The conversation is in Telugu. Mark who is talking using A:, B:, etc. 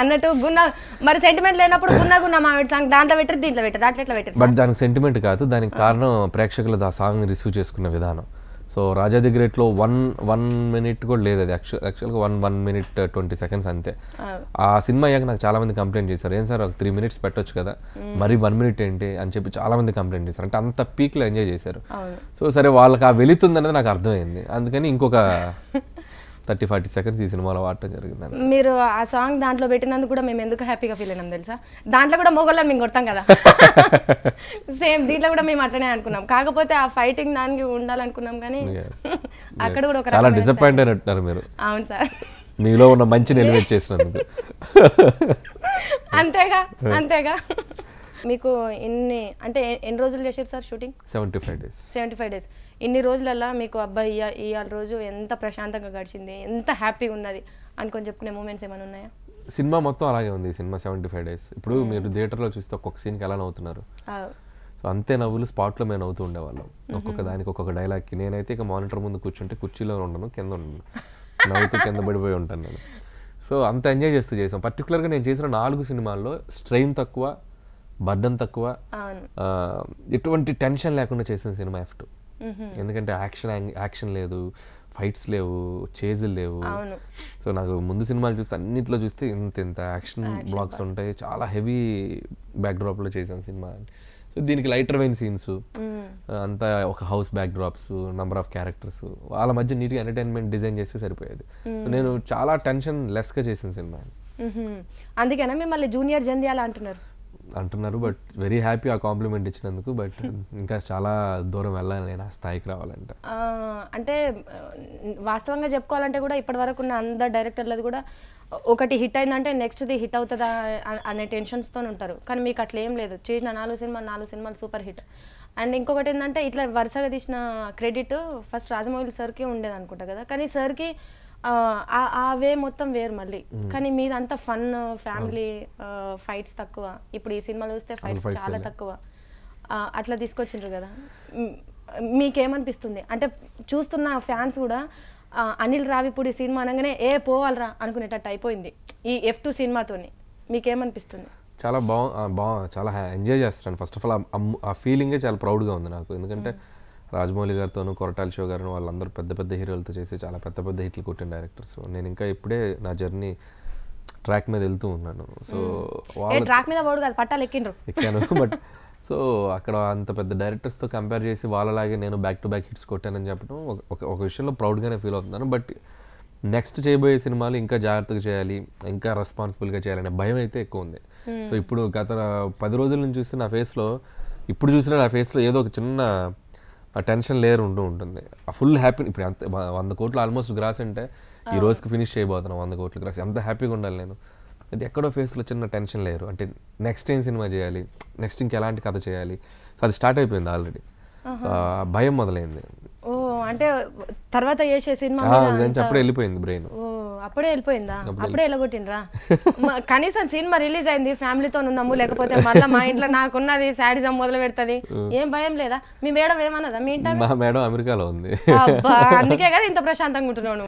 A: అన్నట్టు గున్న మరి సెంటిమెంట్ లేనప్పుడు గున్న గున్న మామిడి సాంగ్ దాంట్లో పెట్టరు దీంట్లో పెట్టరు అట్లా పెట్టరు
B: బట్ దానికి సెంటిమెంట్ కాదు దానికి కారణం ప్రేక్షకులు ఆ సాంగ్ రిసీవ్ చేసుకున్న విధానం. సో రాజా ది గ్రేట్లో వన్ వన్ మినిట్ కూడా లేదు అది. యాక్చువల్ యాక్చువల్గా one one minute twenty seconds అంతే. ఆ. సినిమా అయ్యాక నాకు చాలా మంది కంప్లైంట్ చేశారు. ఏం సార్ ఒక త్రీ మినిట్స్ పెట్టొచ్చు కదా? మరి వన్ మినిట్ ఏంటి? అని చెప్పి చాలా మంది కంప్లైంట్ చేశారు. అంటే అంత పీక్లో ఎంజాయ్ చేశారు. సో సరే వాళ్ళకి ఆ వెళుతుంది అనేది నాకు అర్థమైంది. అందుకని ఇంకొక థర్టీ ఫార్టీ సెకండ్స్ ఈ సినిమాలో వాడటం జరిగింది
A: మీరు ఆ సాంగ్ దాంట్లో పెట్టినందుకు కూడా మేము ఎందుకు హ్యాపీగా ఫీల్ అయినాం తెలుసా? దాంట్లో కూడా మొగోళ్ళం మేము కొడతాం కదా. సేమ్ దీంట్లో కూడా మేము అట్లనే అనుకున్నాం. కాకపోతే ఆ ఫైటింగ్ దానికి ఉండాలనుకున్నాం కానీ అక్కడ కూడా ఒక
B: చాలా డిసప్పాయింట్ అయినట్టున్నారు మీరు.
A: అవును సార్.
B: మీలో ఉన్న మంచిని ఎలివేట్ చేసినందుకు.
A: అంతేగా అంతేగా. మీకు ఎన్ని అంటే ఎన్ని రోజులు చేశారు sir shooting
B: seventy five days
A: seventy five days ఇన్ని రోజులల్లా మీకు అబ్బాయి ఇవాళ రోజు ఎంత ప్రశాంతంగా గడిచింది ఎంత హ్యాపీగా ఉన్నది అనుకొని చెప్పుకునే మూమెంట్స్ ఏమైనా ఉన్నాయా?
B: సినిమా మొత్తం అలాగే ఉంది సినిమా సెవెంటీ ఫైవ్ డేస్ ఇప్పుడు మీరు థియేటర్లో చూస్తే ఒక్కొక్క సీన్కి ఎలా నవ్వుతున్నారు? సో అంతే నవ్వులు స్పాట్లో మేము నవ్వుతూ ఉండేవాళ్ళం. ఒక్కొక్క దానికి ఒక్కొక్క డైలాగ్కి నేనైతే ఇక మానిటర్ ముందు కూర్చుంటే కుర్చీలో ఉండను కింద ఉండను. నవ్వుతూ కింద పడిపోయి ఉంటాను నేను. సో అంత ఎంజాయ్ చేస్తూ చేసాం. పర్టికులర్గా నేను చేసిన నాలుగు సినిమాల్లో స్ట్రెయిన్ తక్కువ బర్డన్ తక్కువ ఎటువంటి టెన్షన్ లేకుండా చేసిన సినిమా ఎఫ్ టూ. ఎందుకంటే యాక్షన్ యాక్షన్ లేదు ఫైట్స్ లేవు చేజులు లేవు. సో నాకు ముందు సినిమాలు చూస్తే అన్నిట్లో చూస్తే ఇంత ఇంత యాక్షన్ బ్లాగ్స్ ఉంటాయి. చాలా హెవీ బ్యాక్డ్రాప్లో చేసాను సినిమా. సో దీనికి లైటర్ వైన్ సీన్స్. అంతా ఒక house backdrops number of characters వాళ్ళ మధ్య నీట్గా ఎంటర్టైన్మెంట్ డిజైన్ చేస్తే సరిపోయేది. నేను చాలా టెన్షన్ లెస్గా చేసిన సినిమా.
A: అందుకేనా మిమ్మల్ని జూనియర్ జంధ్యాల అంటున్నారు?
B: అంటున్నారు బట్ వెరీ హ్యాపీ ఆ కాంప్లిమెంట్ ఇచ్చినందుకు బట్ ఇంకా చాలా దూరం వెళ్ళాలి నేను ఆ స్థాయికి రావాలంటే.
A: అంటే వాస్తవంగా చెప్పుకోవాలంటే కూడా ఇప్పటి వరకు ఉన్న అందరు డైరెక్టర్లది కూడా ఒకటి హిట్ అయిందంటే నెక్స్ట్ది హిట్ అవుతుందా అనే టెన్షన్స్తో ఉంటారు. కానీ మీకు అట్లా ఏం లేదు. చేసిన నాలుగు సినిమాలు నాలుగు సినిమాలు సూపర్ హిట్ అండ్ ఇంకొకటి ఏంటంటే ఇట్లా వరుసగా తీసిన క్రెడిట్ ఫస్ట్ రాజమౌళి సార్కి ఉండేది అనుకుంటా కదా. కానీ సార్కి ఆ వే మొత్తం వేరు మళ్ళీ. కానీ మీదంతా ఫన్ ఫ్యామిలీ ఫైట్స్ తక్కువ. ఇప్పుడు ఈ సినిమాలో చూస్తే ఫైట్స్ చాలా. తక్కువ. అట్లా తీసుకొచ్చిండ్రు కదా. మీకేమనిపిస్తుంది? అంటే చూస్తున్న ఫ్యాన్స్ కూడా అనిల్ రావిపూడి సినిమా అనగానే ఏ పోవాలరా అనుకునేటట్టు అయిపోయింది ఈ ఎఫ్ టూ సినిమాతోని. మీకేమనిపిస్తుంది?
B: చాలా బా ఆ, బా చాలా ఎంజాయ్ చేస్తాను ఫస్ట్ ఆఫ్ ఆల్ ఆ ఫీలింగే చాలా ప్రౌడ్గా ఉంది నాకు. ఎందుకంటే రాజమౌళి గారితోనూ కొరటాల షో గారిని వాళ్ళందరూ పెద్ద పెద్ద హీరోలతో చేసి చాలా పెద్ద పెద్ద హిట్లు కొట్టిన డైరెక్టర్స్ నేను ఇంకా ఇప్పుడే నా జర్నీ ట్రాక్ మీద వెళ్తూ ఉన్నాను. సో
A: ఏ
B: వాళ్ళ
A: ట్రాక్ మీద పోడు కాదు పట్టాలు ఎక్కిండ్రు.
B: ఎక్కాను. బట్ సో అక్కడ అంత పెద్ద డైరెక్టర్స్తో కంపేర్ చేసి వాళ్ళలాగే నేను బ్యాక్ టు బ్యాక్ హిట్స్ కొట్టానని చెప్పడం ఒక- ఒక ఒక విషయంలో ప్రౌడ్గానే ఫీల్ అవుతున్నాను. బట్ నెక్స్ట్ చేయబోయే సినిమాలు ఇంకా జాగ్రత్తగా చేయాలి ఇంకా రెస్పాన్సిబుల్గా చేయాలనే భయం అయితే ఎక్కువ ఉంది. సో ఇప్పుడు గత పది రోజుల నుంచి చూస్తే నా ఫేస్లో ఇప్పుడు చూసినా నా ఫేస్లో ఏదో ఒక చిన్న టెన్షన్ లేయర్ ఉంటూ ఉంటుంది. ఆ ఫుల్ హ్యాపీ ఇప్పుడు అంత వ- వంద కోట్లు ఆల్మోస్ట్ గ్రాస్ అంటే ఈ రోజుకి ఫినిష్ చేయబోతున్నాను వంద కోట్లు గ్రాస్. ఎంత హ్యాపీగా ఉండాలి నేను. అంటే ఎక్కడో ఫేస్లో చిన్న టెన్షన్ లేరు అంటే నెక్స్ట్ ఏం సినిమా చేయాలి? నెక్స్ట్ ఇంకెలాంటి కథ చేయాలి? సో అది స్టార్ట్ అయిపోయింది ఆల్రెడీ. ఆ భయం మొదలైంది.
A: అంటే తర్వాత చేసే సినిమా
B: ఆ, అప్పుడే వెళ్ళిపోయింది బ్రెయిన్.
A: అప్పుడే వెళ్ళిపోయిందా? అప్పుడే వెళ్ళగొట్టినరా కనీసం సినిమా రిలీజ్ అయింది ఫ్యామిలీతో ఉన్నాము లేకపోతే మళ్ళీ మా ఇంట్లో నాకున్నది శాడిజం మొదలు పెడుతుంది. ఏం భయం లేదా? మీ మేడం ఏమన్నదా? మీ ఇంట
B: మా మేడం అమెరికాలో ఉంది.
A: అందుకే కదా ఇంత ప్రశాంతంగా ఉంటున్నావు నువ్వు.